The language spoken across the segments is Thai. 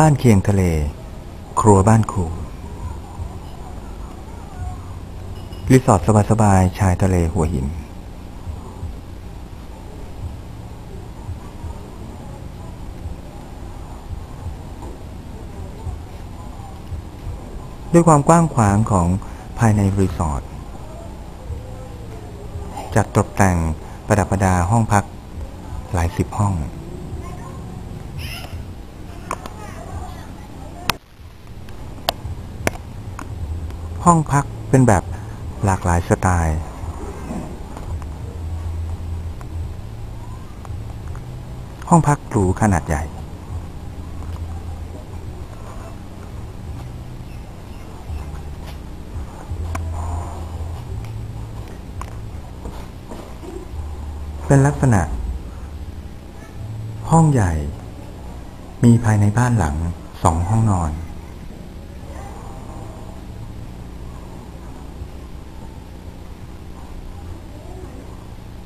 บ้านเคียงทะเล ครัวบ้านครูรีสอร์ทสบายๆชายทะเลหัวหิน ด้วยความกว้างขวางของภายในรีสอร์ทจัดตกแต่งประดับประดาห้องพักหลายสิบห้อง ห้องพักเป็นแบบหลากหลายสไตล์ ห้องพักหรูขนาดใหญ่ เป็นลักษณะ ห้องใหญ่ มีภายในบ้านหลังสองห้องนอน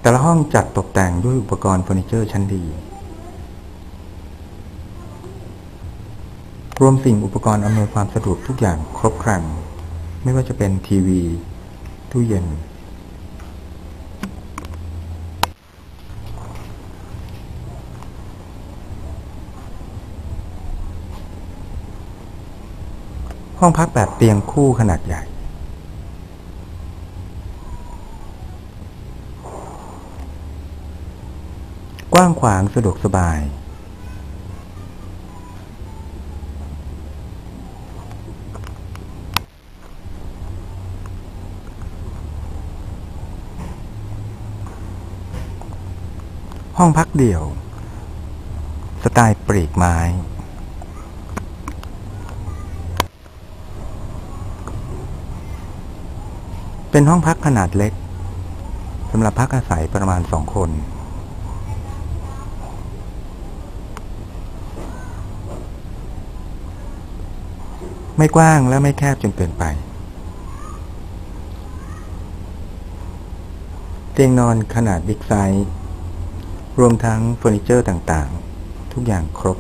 แต่ละห้องจัดตกแต่งด้วยอุปกรณ์เฟอร์นิเจอร์ชั้นดี รวมสิ่งอุปกรณ์อำนวยความสะดวกทุกอย่างครบครัน ไม่ว่าจะเป็นทีวี ตู้เย็น ห้องพักแบบเตียงคู่ขนาดใหญ่ ก ว้างขวางสะดวกสบาย ห้องพักเดี่ยว สไตล์ปรีกไม้เป็นห้องพักขนาดเล็กสำหรับพักอาศัยประมาณสองคน ไม่กว้างและไม่แคบจนเกินไป เตียงนอนขนาดบิ๊กไซส์รวมทั้งเฟอร์นิเจอร์ต่างๆ ทุกอย่างครบ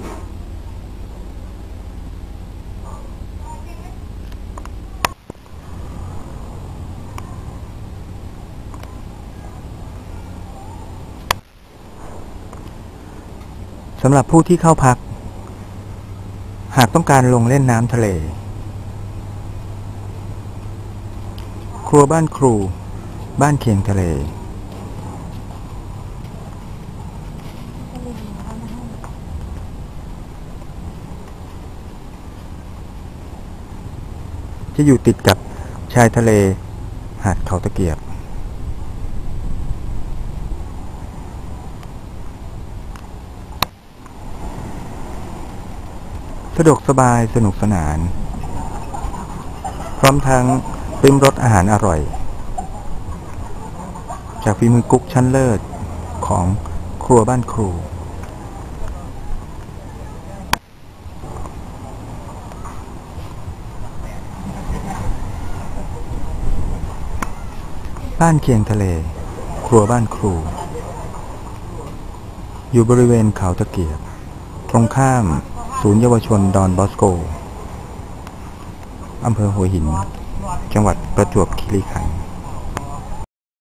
สำหรับผู้ที่เข้าพัก หากต้องการลงเล่นน้ำทะเล ครัวบ้านครู บ้านเคียงทะเลจะอยู่ติดกับชายทะเล หาดเขาตะเกียบ สะดวกสบายสนุกสนาน พร้อมทั้ง ริมรสอาหารอร่อย จากฝีมือกุ๊กชั้นเลิศของครัวบ้านครู บ้านเคียงทะเล ครัวบ้านครู อยู่บริเวณเขาตะเกียบ ตรงข้ามศูนย์เยาวชนดอนบอสโกอำเภอหัวหิน จังหวัดประจวบคีรีขันธ์